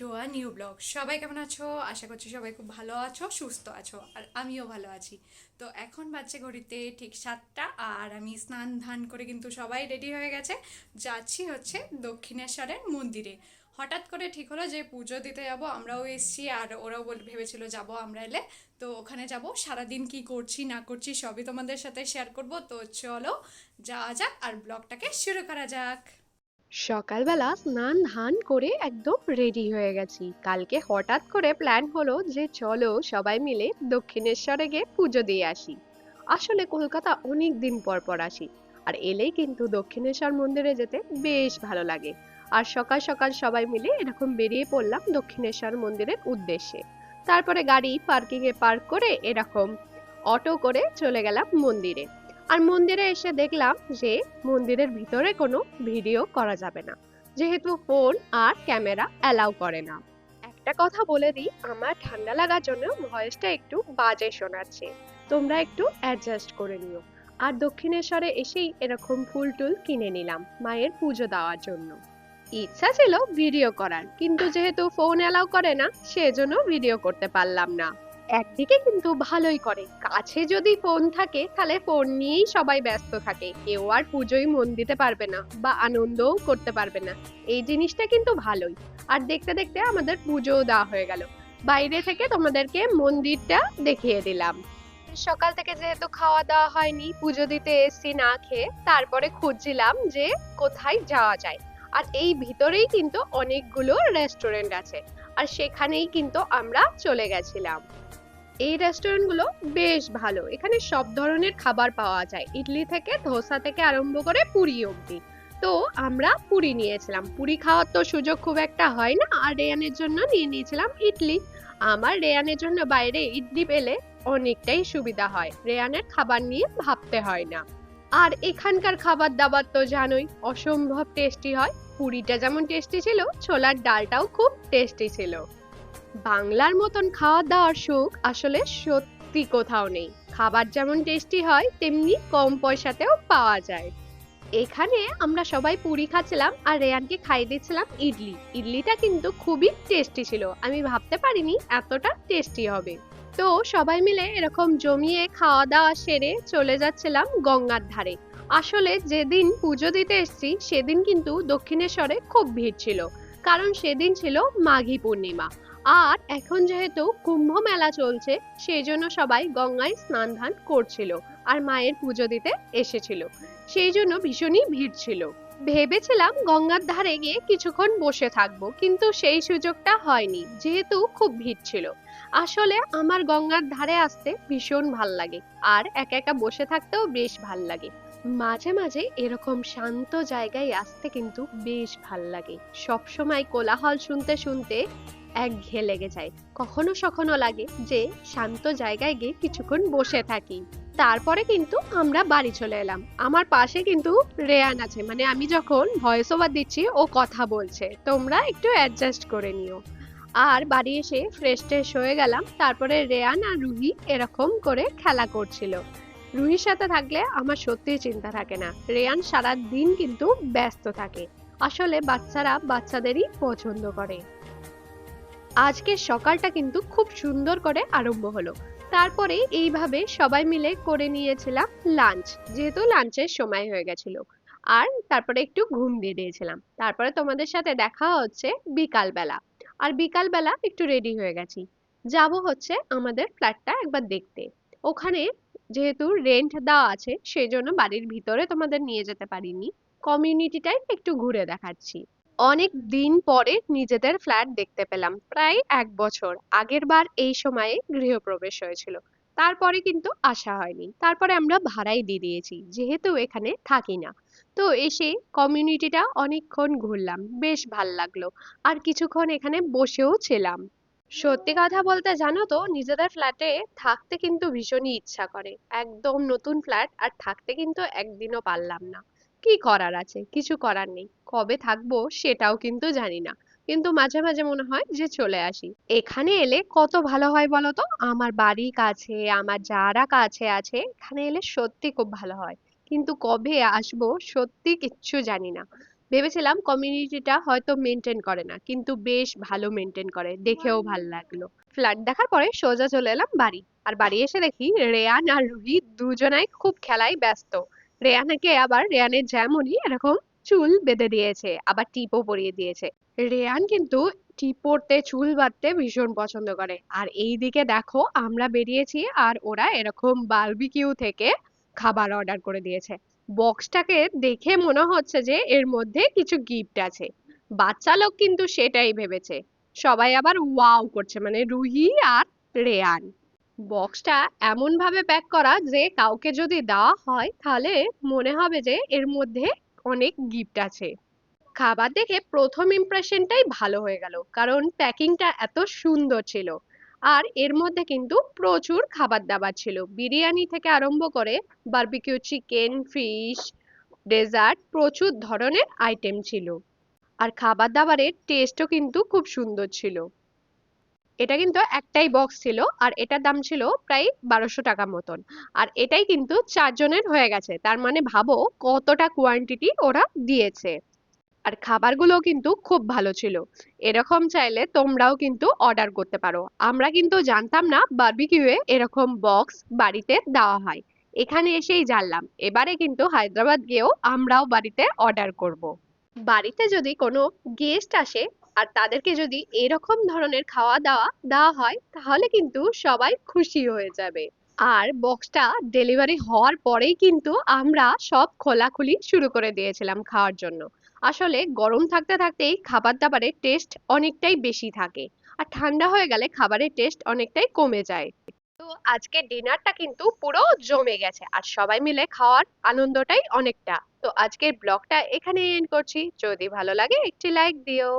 To a new blog সবাই কেমন আছো? আশা করছি সবাই খুব ভালো আছো, সুস্থ আছো, আর আমিও ভালো আছি। তো এখন বাজছে ঘড়িতে ঠিক সাতটা, আর আমি স্নান ধান করে কিন্তু সবাই রেডি হয়ে গেছে। যাচ্ছি হচ্ছে দক্ষিণেশ্বরের মন্দিরে। হঠাৎ করে ঠিক হলো যে পুজো দিতে যাব, আমরাও এসছি, আর ওরাও বল, ভেবেছিল যাব আমরা এলে। তো ওখানে যাব, সারাদিন কি করছি, না করছি সবই তোমাদের সাথে শেয়ার করব। তো চলো, যাওয়া যাক, আর ব্লগটাকে শুরু করা যাক। সকালবেলা স্নান ধান করে একদম রেডি হয়ে গেছি। কালকে হঠাৎ করে প্ল্যান হলো যে চলো সবাই মিলে দক্ষিণেশ্বরে গিয়ে পুজো দিয়ে আসি। আসলে কলকাতা অনেক দিন পর পর আসি, আর এলেই কিন্তু দক্ষিণেশ্বর মন্দিরে যেতে বেশ ভালো লাগে। আর সকাল সকাল সবাই মিলে এরকম বেরিয়ে পড়লাম দক্ষিণেশ্বর মন্দিরের উদ্দেশ্যে। তারপরে গাড়ি পার্কিং এ পার্ক করে এরকম অটো করে চলে গেলাম মন্দিরে। আর মন্দিরে এসে দেখলাম যে মন্দিরের ভিতরে কোনো ভিডিও করা যাবে না। যেহেতু ফোন আর ক্যামেরা অ্যালাউ করে না। একটা কথা বলে দিই, আমার ঠান্ডা লাগার জন্য ভয়েসটা একটু বাজে শোনাচ্ছে। তোমরা একটু অ্যাডজাস্ট করে নিও। আর দক্ষিণেশ্বরে এসেই এরকম ফুল টুল কিনে নিলাম মায়ের পুজো দেওয়ার জন্য। ইচ্ছা ছিল ভিডিও করার, কিন্তু যেহেতু ফোন অ্যালাউ করে না, সেজন্য ভিডিও করতে পারলাম না। একদিকে কিন্তু ভালোই করে। কাছে যদি ফোন থাকে, তাহলে ফোন নিয়েই সবাই ব্যস্ত থাকে। কেউ আর পুজোয় মন দিতে পারবে না বা আনন্দও করতে পারবে না। এই জিনিসটা কিন্তু ভালোই। আর দেখতে দেখতে আমাদের পুজোও দেওয়া হয়ে গেল। বাইরে থেকে তোমাদেরকে মন্দিরটা দেখিয়ে দিলাম। সকাল থেকে যেহেতু খাওয়া দাওয়া হয়নি, পুজো দিতে এসছি না খেয়ে, তারপরে খুঁজছিলাম যে কোথায় যাওয়া যায়। আর এই ভিতরেই কিন্তু অনেকগুলো রেস্টুরেন্ট আছে। আর সেখানেই কিন্তু আমরা চলে গেছিলাম। এই রেস্টুরেন্টগুলো বেশ ভালো। এখানে সব ধরনের খাবার পাওয়া যায়। ইডলি থেকে ধোসা থেকে আরম্ভ করে পুরি অবধি। তো আমরা পুরি নিয়েছিলাম। পুরি খাওয়ার তো সুযোগ খুব একটা হয় না। আর রেয়ানের জন্য নিয়ে নিয়েছিলাম ইডলি। আমার রেয়ানের জন্য বাইরে ইডলি পেলে অনেকটাই সুবিধা হয়। রেয়ানের খাবার নিয়ে ভাবতে হয় না। আর এখানকার খাবার দাবার তো জানোই, অসম্ভব টেস্টি হয়। পুরিটা যেমন টেস্টি ছিল, ছোলার ডালটাও খুব টেস্টি ছিল। বাংলার মতন খাওয়া দাওয়ার সুখ আসলে সত্যি কোথাও নেই। খাবার যেমন টেস্টি হয়, তেমনি কম পয়সাতেও পাওয়া যায়। এখানে আমরা সবাই পুরি খাচ্ছিলাম আর রেয়ানকে খাইয়ে দিচ্ছিলাম ইডলি। ইডলিটা কিন্তু খুবই টেস্টি ছিল। আমি ভাবতে পারিনি এতটা টেস্টি হবে। তো সবাই মিলে এরকম জমিয়ে খাওয়া দাওয়া সেরে চলে যাচ্ছিলাম গঙ্গার ধারে। আসলে যেদিন পুজো দিতে এসেছি, সেদিন কিন্তু দক্ষিণেশ্বরে খুব ভিড় ছিল। কারণ সেদিন ছিল মাঘী পূর্ণিমা। আর এখন যেহেতু কুম্ভ মেলা চলছে, সেই জন্য সবাই গঙ্গায় স্নান ধান করছিল আর মায়ের পুজো দিতে এসেছিল। সেই জন্য ভীষণই ভিড় ছিল। ভেবেছিলাম গঙ্গার ধারে গিয়ে কিছুক্ষণ বসে থাকব, কিন্তু সেই সুযোগটা হয়নি, যেহেতু খুব ভিড় ছিল। আসলে আমার গঙ্গার ধারে আসতে ভীষণ ভালো লাগে, আর একা একা বসে থাকতেও বেশ ভালো লাগে। মাঝে মাঝে এরকম শান্ত জায়গায় আসতে কিন্তু বেশ ভালো লাগে। সবসময় কোলাহল শুনতে শুনতে একঘেয়ে লেগে যায়। কখনো সখনো লাগে যে শান্ত জায়গায় গিয়ে কিছুক্ষণ বসে থাকি। তারপরে কিন্তু আমরা বাড়ি চলে এলাম। আমার পাশে কিন্তু রেয়ান আছে মানে আমি যখন ভয়েস ওভার দিচ্ছি, ও কথা বলছে। তোমরা একটু অ্যাডজাস্ট করে নিও। আর বাড়ি এসে ফ্রেশ ট্রেশ হয়ে গেলাম। তারপরে রেয়ান আর রুহি এরকম করে খেলা করছিল। রুহির সাথে থাকলে আমার সত্যিই চিন্তা থাকে না। রেয়ান সারা দিন কিন্তু ব্যস্ত থাকে। আসলে বাচ্চারা বাচ্চাদেরই পছন্দ করে। আজকের সকালটা কিন্তু খুব সুন্দর করে আরম্ভ হলো। তারপরে এইভাবে সবাই মিলে করে নিয়েছিলাম লাঞ্চ যেহেতু লাঞ্চের সময় হয়ে গেছিল। আর তারপরে একটু ঘুম দিয়ে দিয়েছিলাম। তারপরে তোমাদের সাথে দেখা হচ্ছে বিকাল বেলা আর বিকাল বেলা একটু রেডি হয়ে গেছি। যাব হচ্ছে আমাদের ফ্ল্যাটটা একবার দেখতে। ওখানে যেহেতু রেন্ট দেওয়া আছে, সেই জন্য বাড়ির ভিতরে তোমাদের নিয়ে যেতে পারিনি। কমিউনিটিটাই একটু ঘুরে দেখাচ্ছি। অনেক দিন পরে নিজেদের ফ্ল্যাট দেখতে পেলাম, প্রায় এক বছর। আগের বার এই সময়ে গৃহপ্রবেশ হয়েছিল। তারপরে কিন্তু আসা হয়নি। তারপরে আমরা ভাড়াই দিয়ে দিয়েছি, যেহেতু এখানে থাকি না। তো এসে কমিউনিটিটা অনেকক্ষণ ঘুরলাম, বেশ ভালো লাগল। আর কিছুক্ষণ এখানে বসেও ছিলাম। সত্যি কথা বলতে জানো তো, নিজেদের ফ্ল্যাটে থাকতে কিন্তু ভীষণই ইচ্ছা করে। একদম নতুন ফ্ল্যাট আর থাকতে কিন্তু একদিনও পারলাম না। কি করার আছে? কিছু করার নেই। কবে থাকব সেটাও কিন্তু জানি না। কিন্তু মাঝে মাঝে মনে হয় যে চলে আসি। এখানে এলে কত ভালো হয় বলো তো? আমার বাড়ি কাছে, আমার যারা কাছে আছে, এখানে এলে সত্যি খুব ভালো হয়। কিন্তু কবে আসব সত্যি কিচ্ছু জানি না। ভেবেছিলাম কমিউনিটিটা হয়তো মেনটেন করে না, কিন্তু বেশ ভালো মেনটেন করে। দেখেও ভালো লাগল। ফ্ল্যাট দেখার পরে সোজা চলে এলাম বাড়ি। আর বাড়ি এসে দেখি রেয়ান আর রুহি দুজনাই খুব খেলায় ব্যস্ত। রেয়ানকে আবার রেয়ানের যেমনই এরকম চুল বেঁধে দিয়েছে, আবার টিপও পরিয়ে দিয়েছে। রেয়ান কিন্তু টিপ পরতে, চুল বাঁধতে ভীষণ পছন্দ করে। আর এইদিকে দেখো, আমরা বেরিয়েছি আর ওরা এরকম বারবিকিউ থেকে খাবার অর্ডার করে দিয়েছে। বক্সটাকে দেখে মনে হচ্ছে যে এর মধ্যে কিছু গিফট আছে। বাচ্চা লোক কিন্তু সেটাই ভেবেছে। সবাই আবার ওয়াও করছে মানে রুহি আর রেয়ান। বক্সটা এমন ভাবে প্যাক করা যে কাউকে যদি দেওয়া হয় তাহলে মনে হবে যে এর মধ্যে অনেক গিফট আছে। খাবার দেখে প্রথম ইমপ্রেশনটাই ভালো হয়ে গেল, কারণ প্যাকিংটা এত সুন্দর ছিল। আর এর মধ্যে কিন্তু প্রচুর খাবার দাবার ছিল। বিরিয়ানি থেকে আরম্ভ করে বারবিকিউ চিকেন ফিশ ডেজার্ট প্রচুর ধরনের আইটেম ছিল। আর খাবার দাবারের টেস্টও কিন্তু খুব সুন্দর ছিল। এটা কিন্তু একটাই বক্স ছিল আর এটার দাম ছিল প্রায় বারোশো টাকা মতন। আর এটাই কিন্তু চারজনের হয়ে গেছে। তার মানে ভাবো কতটা কোয়ান্টিটি ওরা দিয়েছে। আর খাবারগুলো কিন্তু খুব ভালো ছিল। এরকম চাইলে তোমরাও কিন্তু অর্ডার করতে পারো। আমরা কিন্তু জানতাম না বার্বিকিউয়ে এরকম বক্স বাড়িতে দেওয়া হয়। এখানে এসেই জানলাম। এবারে কিন্তু হায়দ্রাবাদ গিয়েও আমরাও বাড়িতে অর্ডার করব। বাড়িতে যদি কোনো গেস্ট আসে আর তাদেরকে যদি এরকম ধরনের খাওয়া দাওয়া দেওয়া হয়, তাহলে কিন্তু সবাই খুশি হয়ে যাবে। আর বক্সটা ডেলিভারি হওয়ার পরেই কিন্তু আমরা সব খোলাখুলি শুরু করে দিয়েছিলাম খাওয়ার জন্য। আসলে গরম থাকতে থাকতেই খাবার দাবারের টেস্ট অনেকটাই বেশি থাকে আর ঠান্ডা হয়ে গেলে খাবারের টেস্ট অনেকটাই কমে যায়। তো আজকে ডিনারটা কিন্তু পুরো জমে গেছে আর সবাই মিলে খাওয়ার আনন্দটাই অনেকটা। তো আজকের ব্লগটা এখানে এন্ড করছি। যদি ভালো লাগে একটি লাইক দিও।